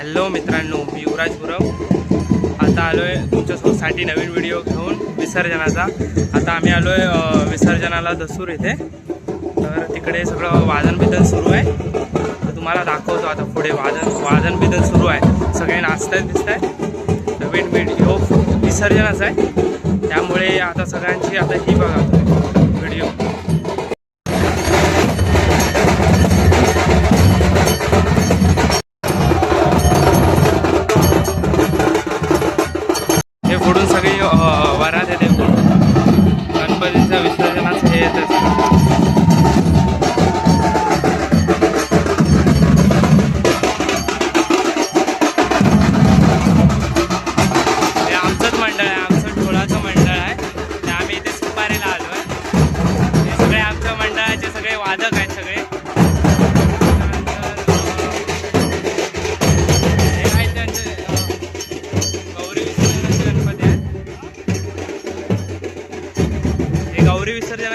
Hello मित्रांनो मी युवराज गुरव. आता आलो आहे तुमच्यासाठी नवीन व्हिडिओ घेऊन विसर्जनाचा. आता आम्ही आलो आहे विसर्जनाला दसूर येथे तर तिकडे सगळं वादन बिदन सुरू आहे. तर तुम्हाला दाखवतो आता पुढे वादन वादन बिदन सुरू आहे. सगळे नाचत आहेत दिसत आहे नवीन व्हिडिओ विसर्जनाचा आहे. त्यामुळे आता सगळ्यांची आता ही बघा व्हिडिओ. गणपतीच्या विसर्जनाचं हे येतच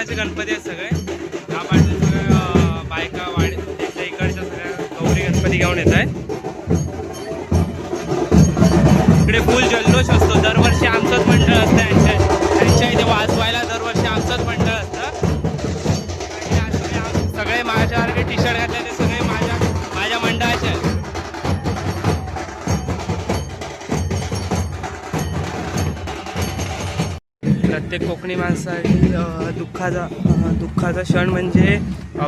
गौरी गणपती आहेत सगळे. त्या बाजूला बायका वाडी इकडच्या सगळ्या गौरी गणपती घेऊन येत आहे इकडे फुल जल्लोष असतो. दरवर्षी आमचंच मंडळ असतं. यांच्या त्यांच्या इथे वाजवायला दरवर्षी आमचंच मंडळ असतं. सगळे सगळे माझ्यासारखे टी शर्ट प्रत्येक कोकणी माणसासाठी दुःखाचा दुःखाचा क्षण म्हणजे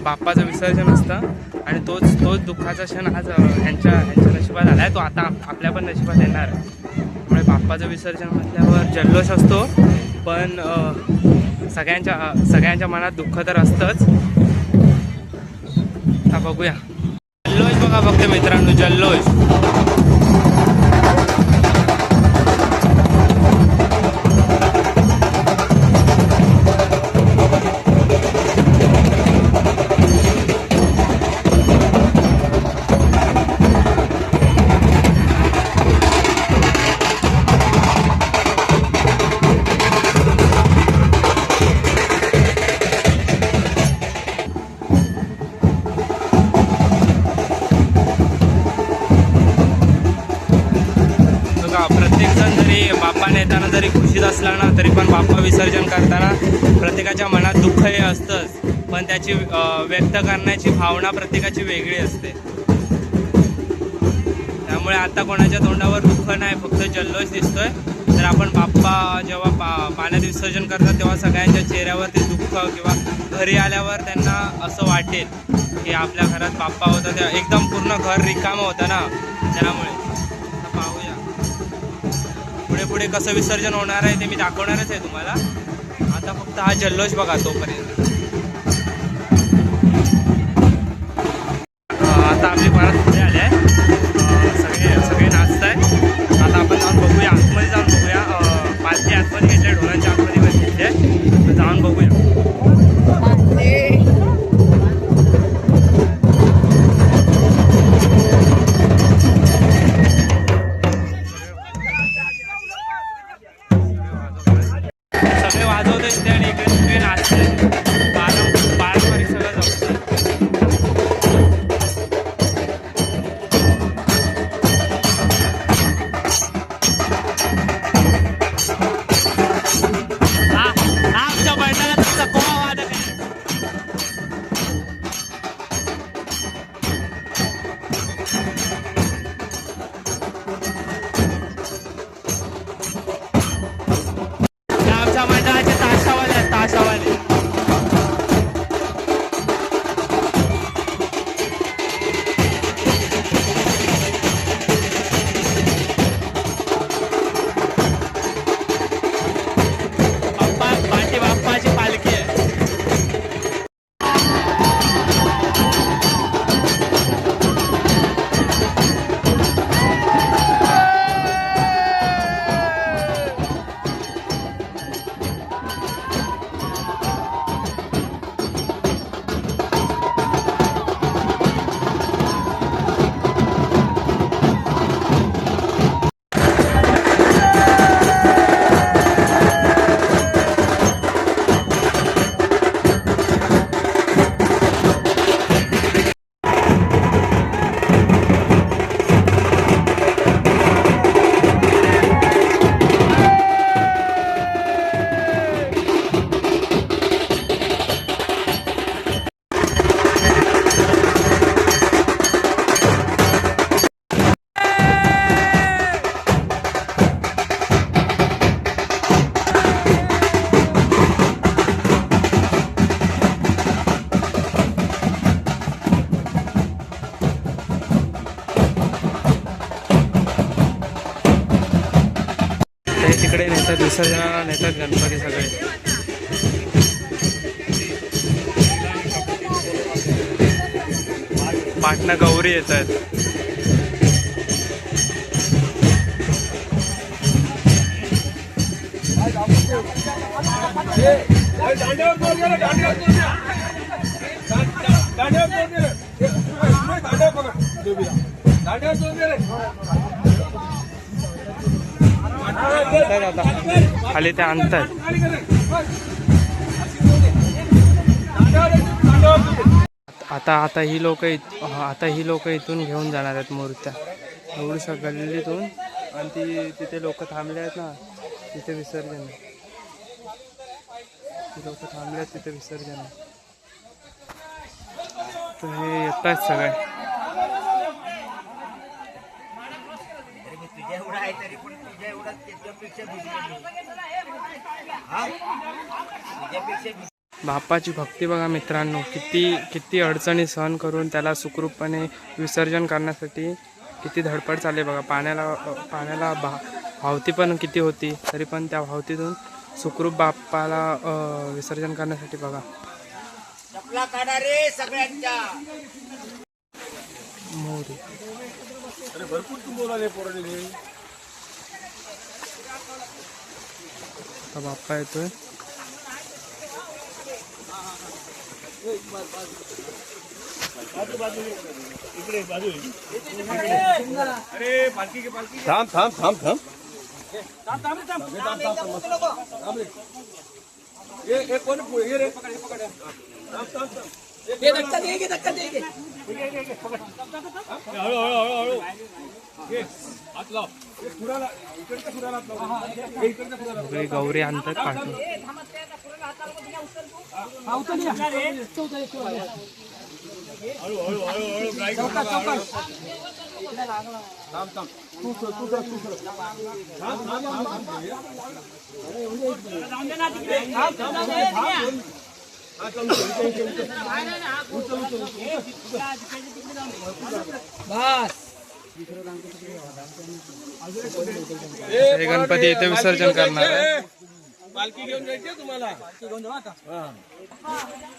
बाप्पाचं विसर्जन असतं. आणि तोच तोच दुःखाचा क्षण आज ह्यांच्या ह्यांच्या नशिबात आला आहे तो आता आपल्या पण नशिबात येणार. आहे त्यामुळे बाप्पाचं विसर्जन म्हटल्यावर जल्लोष असतो. पण सगळ्यांच्या सगळ्यांच्या मनात दुःख तर असतंच. आता बघूया. जल्लोष बघा फक्त मित्रांनो जल्लोष. जरी बाप्पा नेताना जरी खुशीत असला ना तरी पण बाप्पा विसर्जन करताना प्रत्येकाच्या मनात दुःख हे असतंच. पण त्याची व्यक्त करण्याची भावना प्रत्येकाची वेगळी असते. त्यामुळे आता कोणाच्या तोंडावर दुःख नाही फक्त जल्लोष दिसतोय. तर आपण बाप्पा जेव्हा पा पाण्यात विसर्जन करतात तेव्हा सगळ्यांच्या चेहऱ्यावर ते दुःख किंवा घरी आल्यावर त्यांना असं वाटेल की आपल्या घरात बाप्पा होता. तेव्हा एकदम पूर्ण घर रिकामं होतं ना त्यामुळे. पुढे पुढे कसं विसर्जन होणार आहे ते मी दाखवणारच आहे तुम्हाला. आता फक्त हा जल्लोष बघा तोपर्यंत. आता आपली परत पुढे आले आहे. सगळे सगळे नाचत आहे आता आपण जाऊन बघूया आतमध्ये जाऊन बघूया. अं, पालखी आतमध्ये घेतल्या ढोलांच्या विसर्जनाला नेतात गणपती सगळे. पाटणा गौरी येत आहेत आणतायत आता. खाली ते आणतात. आता आता ही लोक आता ही लोक इथून घेऊन जाणार आहेत मूर्त्या. एवढ्या गल्लीतून आणि ती तिथे लोक थांबले आहेत ना तिथे विसर्जन. ती लोक थांबले आहेत तिथे विसर्जन. तर हे येत आहेत सगळे तुझ्या एवढा आहे तरी पण तुझ्या एवढा त्याच्यापेक्षा दुर्मिळ हा तुझ्यापेक्षा बाप्पाची भक्ती बघा मित्रांनो. किती किती अडचणी सहन करून त्याला सुखरूपपणे विसर्जन करण्यासाठी किती धडपड चालली बघा. पाण्याला पाण्याला भा भावती पण किती होती तरी पण त्या भावतीतून सुखरूप बाप्पाला विसर्जन करण्यासाठी बघा. चपला काढा रे सगळ्यांच्या. मोरी. आता बाप्पा येतोय. थांब थांब थांब थांब. सगळी गौरी आणतात पाठवून. हे गणपती इथे विसर्जन करणार आहे. पालखी घेऊन जायची तुम्हाला.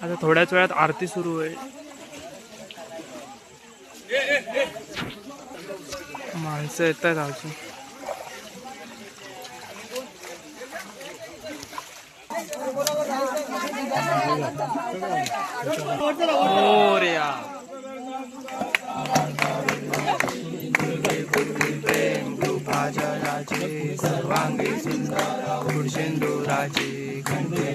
आता थोड्याच वेळात आरती सुरू होईल. माणसं येत आहेत अजून. मोरया. प्रेम कृपाजलाचे सर्वांगी सुंदर पुरुषेंदुराचे खंडे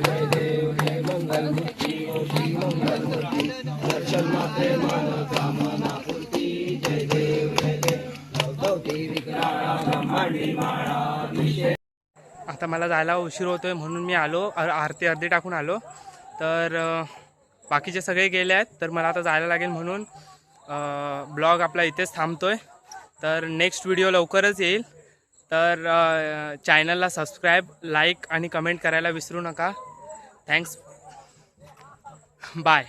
आता मला जायला उशीर होतोय म्हणून मी आलो. आरती अर्धी टाकून आलो. तर बाकीचे सगळे गेले आहेत. तर मला आता जायला लागेल म्हणून ब्लॉग आपला इथेच थांबतोय. तर नेक्स्ट व्हिडिओ लवकरच येईल. तर चॅनलला सबस्क्राईब लाईक आणि कमेंट करायला विसरू नका. थँक्स. बाय.